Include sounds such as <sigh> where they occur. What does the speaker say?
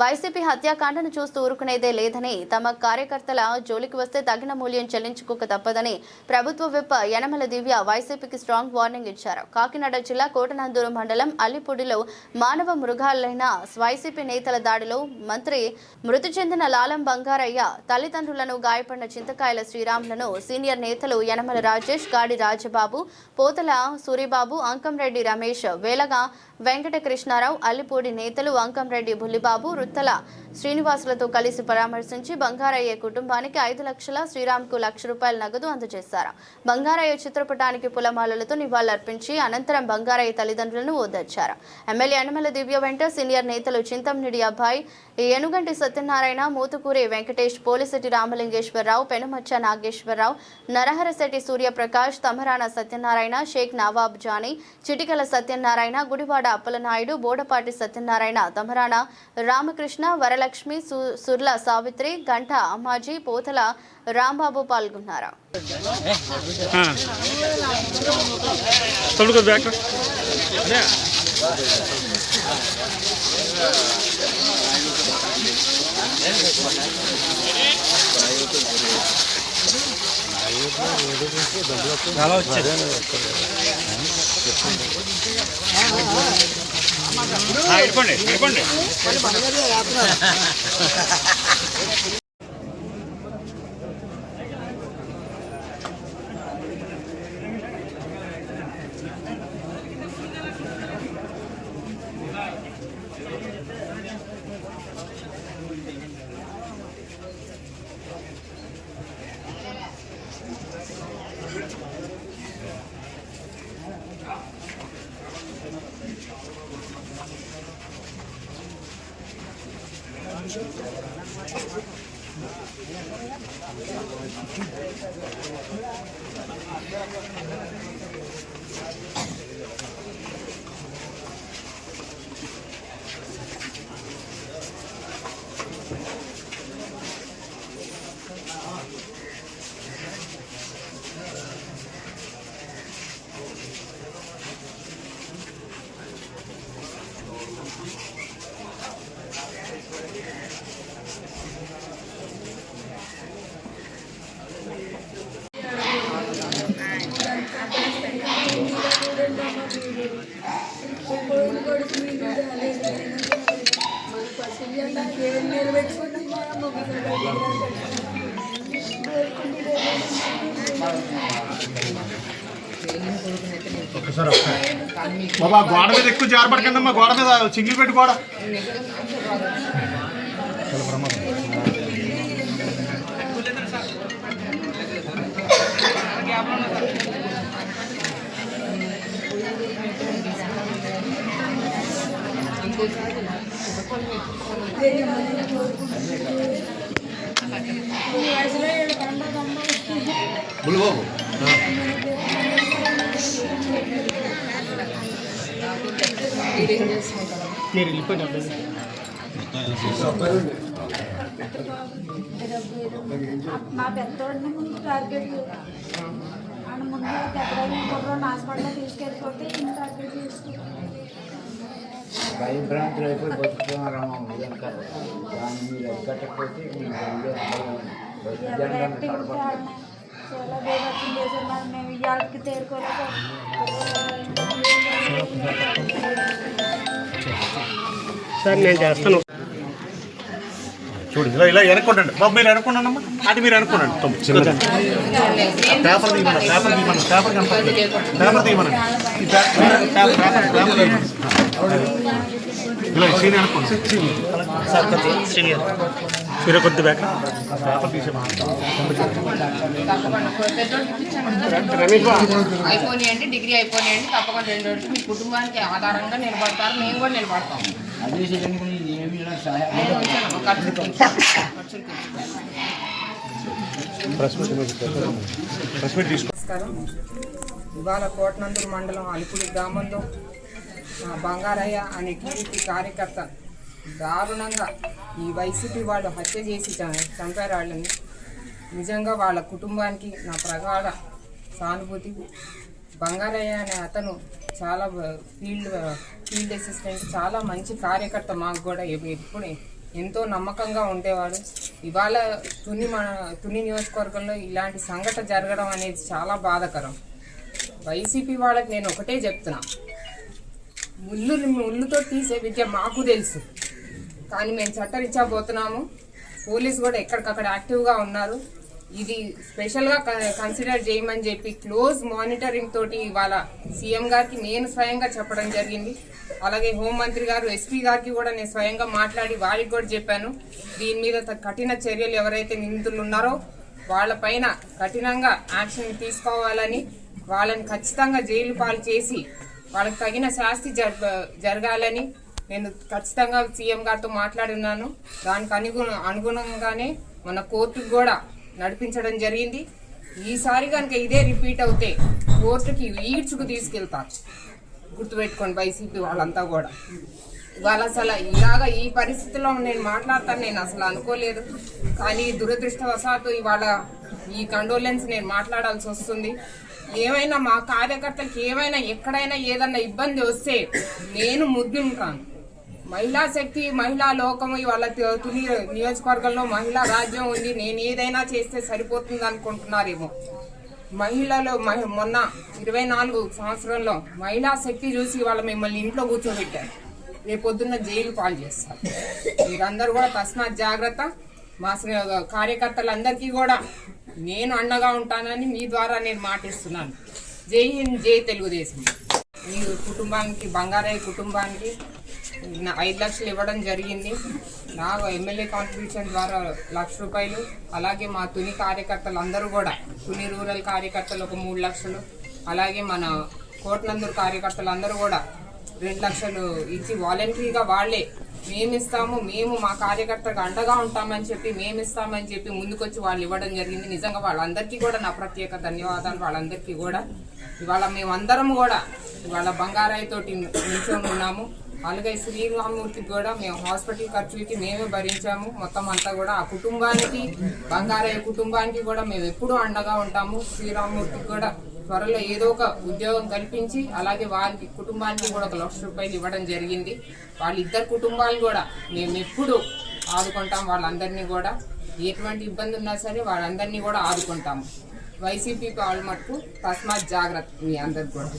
YCP హత్యాకాండను చూస్తూ ఊరుకునేదే లేదని తమ కార్యకర్తల జోలికి వస్తే తగిన మూల్యం చెల్లించుకోక తప్పదని ప్రభుత్వ విప్ యనమల దివ్య వైసీపీకి స్ట్రాంగ్ వార్నింగ్ ఇచ్చారు. కాకినాడ జిల్లా కోటనందూరు మండలం అల్లిపూడిలో మానవ మృగాలైన వైసీపీ నేతల దాడిలో మంత్రి మృతి చెందిన లాలం బంగారయ్య తల్లిదండ్రులను గాయపడిన చింతకాయల శ్రీరాములను సీనియర్ నేతలు యనమల రాజేష్ గాడి రాజబాబు పోతల సూరిబాబు అంకంరెడ్డి రమేష్ వేలగా వెంకట కృష్ణారావు అల్లిపూడి నేతలు అంకంరెడ్డి బుల్లిబాబు రుత్తల శ్రీనివాసులతో కలిసి పరామర్శించి బంగారయ్య కుటుంబానికి ఐదు లక్షల శ్రీరామ్కు లక్ష రూపాయల నగదు అందజేశారు. బంగారయ్య చిత్రపటానికి పులమాలలతో నివాళులర్పించి అనంతరం బంగారయ్య తల్లిదండ్రులను ఓదార్చారు. ఎమ్మెల్యే యనమల దివ్య వెంట సీనియర్ నేతలు చింతంనిడి అబ్బాయి ఏనుగంటి సత్యనారాయణ మూతుకూరి వెంకటేష్ పోలిశెట్టి రామలింగేశ్వరరావు పెనుమచ్చ నాగేశ్వరరావు నరహరశెట్టి సూర్యప్రకాష్ తమరాణ సత్యనారాయణ షేక్ నవాబ్ జానీ చిటికల సత్యనారాయణ గుడివాడ అప్పలనాయుడు బోడపాటి సత్యనారాయణ తమరాణ రామకృష్ణ వరలక్ష్మి సు- సుర్ల సావిత్రి గంట అమ్మాజీ పోతల రాంబాబు పాల్గొన్నారు. తొడుగు బ్యాక్. చాలా <laughs> వచ్చాయి <laughs> Thank you. బాబా గోడ మీద ఎక్కువ జారపడకండి అమ్మా గోడ మీద సింగిల్ పెట్టి గోడ బుల్లిబాబు మీరు వెళ్ళిపోయిన మా పెద్దోడిని ముందు టార్గెట్ ఆయన ముందు ఎక్కడైనా కుర్రోని హాస్పిటల్లో తీసుకెళ్ళిపోతే ఈయన టార్గెట్ చేసుకుంటాం భయభ్రాంతులు అయిపోయి బతుకుతున్నారమ్మా ఇదంతా దాన్ని మీరు ఎక్కకపోతే మేము ఇవాళకి తేరుకోలేక సార్ నేను చేస్తాను చూడు ఇలా ఇలా వెనక్కుండండి. బాబు మీరు వెనక్కుండండి అమ్మా అది మీరు వెనక్కుండండి. పేపర్ తీయమన్నా పేపర్ తీయమన్నా పేపర్ కనపడుతుంది పేపర్ తీయమన్నా పేపర్ పేపర్ పేపర్ కొద్ది మీరు కొద్ది బ్యాక్ పేపర్ తీసేమన్నా అయిపోయినాయండి డిగ్రీ అయిపోయినాయండి తప్పకుండా రెండు రోజులు మీ కుటుంబానికి ఆధారంగా నిలబడతారు మేము కూడా నిలబడతాం నమస్కారం ఇవాళ కోటనందూరు మండలం అలిపుడి గ్రామంలో బంగారయ్య అనే టీడీపీ కార్యకర్త దారుణంగా ఈ వైసీపీ వాళ్ళు హత్య చేసి చ- చంపారు వాళ్ళని. నిజంగా వాళ్ళ కుటుంబానికి నా ప్రగాఢ సానుభూతి. బంగారయ్య అనే అతను చాలా ఫీల్డ్ ఫీల్డ్ అసిస్టెంట్ చాలా మంచి కార్యకర్త మాకు కూడా ఎప్- ఎప్పుడు ఎంతో నమ్మకంగా ఉండేవాడు. ఇవాళ తుని మన తుని నియోజకవర్గంలో ఇలాంటి సంఘటన జరగడం అనేది చాలా బాధాకరం. వైసీపీ వాళ్ళకి నేను ఒకటే చెప్తున్నా. ముళ్ళు ముళ్ళుతో తీసే విద్య మాకు తెలుసు. కానీ మేము చట్టరీత్యా పోతున్నాము పోలీసు కూడా ఎక్కడికక్కడ యాక్టివ్గా ఉన్నారు. ఇది స్పెషల్గా కన్సిడర్ చేయమని చెప్పి క్లోజ్ మానిటరింగ్ తోటి ఇవాళ సీఎం గారికి నేను స్వయంగా చెప్పడం జరిగింది. అలాగే హోంమంత్రి గారు ఎస్పీ గారికి కూడా నేను స్వయంగా మాట్లాడి వారికి కూడా చెప్పాను. దీని మీద కఠిన చర్యలు ఎవరైతే నిందితులు ఉన్నారో వాళ్ళపైన కఠినంగా యాక్షన్ తీసుకోవాలని వాళ్ళని ఖచ్చితంగా జైలు పాలు చేసి వాళ్ళకి తగిన శాస్తి జరగ జరగాలని నేను ఖచ్చితంగా సీఎం గారితో మాట్లాడి ఉన్నాను దానికి అనుగుణ అనుగుణంగానే మన కోర్టుకు కూడా నడిపించడం జరిగింది. ఈసారి కనుక ఇదే రిపీట్ అవుతే కోర్టుకి ఈడ్చుకు తీసుకెళ్తారు. గుర్తుపెట్టుకోండి వైసీపీ వాళ్ళంతా కూడా. ఇవాళ అసలు ఇలాగ ఈ పరిస్థితిలో నేను మాట్లాడతాను నేను అసలు అనుకోలేదు. కానీ దురదృష్టవశాత్తు ఇవాళ ఈ కండోలెన్స్ నేను మాట్లాడాల్సి వస్తుంది. ఏమైనా మా కార్యకర్తలకు ఏమైనా ఎక్కడైనా ఏదన్నా ఇబ్బంది వస్తే నేను ముద్దుంటాను. మహిళా శక్తి మహిళా లోకము ఇవాళ తి- తుని నియోజకవర్గంలో మహిళా రాజ్యం ఉంది. నేను ఏదైనా చేస్తే సరిపోతుంది అనుకుంటున్నారేమో. మహిళలు మహి- మొన్న ఇరవై నాలుగు సంవత్సరంలో మహిళా శక్తి చూసి వాళ్ళ మిమ్మల్ని ఇంట్లో కూర్చోబెట్టారు. రేపొద్దున్న జైలు పాలు చేస్తారు. మీరందరూ కూడా తస్మాత్ జాగ్రత్త. మా కార్యకర్తలందరికీ కూడా నేను అండగా ఉంటానని మీ ద్వారా నేను మాటిస్తున్నాను. జై హింద్ జై తెలుగుదేశం. మీ కుటుంబానికి బంగారయ్య కుటుంబానికి ఐదు లక్షలు ఇవ్వడం జరిగింది. నాకు ఎమ్మెల్యే కాంట్రిబ్యూషన్ ద్వారా లక్ష రూపాయలు అలాగే మా తుని కార్యకర్తలు అందరూ కూడా తుని రూరల్ కార్యకర్తలు ఒక మూడు లక్షలు అలాగే మన కోటనందూరు కార్యకర్తలు అందరూ కూడా రెండు లక్షలు ఇచ్చి వాలంటరీగా వాళ్ళే మేము ఇస్తాము మేము మా కార్యకర్తకు అండగా ఉంటామని చెప్పి మేము ఇస్తామని చెప్పి ముందుకొచ్చి వాళ్ళు ఇవ్వడం జరిగింది. నిజంగా వాళ్ళందరికీ కూడా నా ప్రత్యేక ధన్యవాదాలు. వాళ్ళందరికీ కూడా. ఇవాళ మేమందరం కూడా ఇవాళ బంగారాయి తోటి నిల్చొని ఉన్నాము. అలాగే శ్రీరామూర్తికి కూడా మేము హాస్పిటల్ ఖర్చులకి మేమే భరించాము. మొత్తం అంతా కూడా ఆ కుటుంబానికి బంగారయ్య కుటుంబానికి కూడా మేము ఎప్పుడూ అండగా ఉంటాము. శ్రీరామూర్తికి కూడా త్వరలో ఏదో ఒక ఉద్యోగం కల్పించి అలాగే వారికి కుటుంబానికి కూడా ఒక లక్ష రూపాయలు ఇవ్వడం జరిగింది. వాళ్ళిద్దరు కుటుంబాలు కూడా మేము ఎప్పుడు ఆదుకుంటాం వాళ్ళందరినీ కూడా. ఎటువంటి ఇబ్బంది ఉన్నా సరే వాళ్ళందరినీ కూడా ఆదుకుంటాము. వైసీపీ వాళ్ళు మటుకు తస్మాత్ జాగ్రత్త మీ అందరికి కూడా.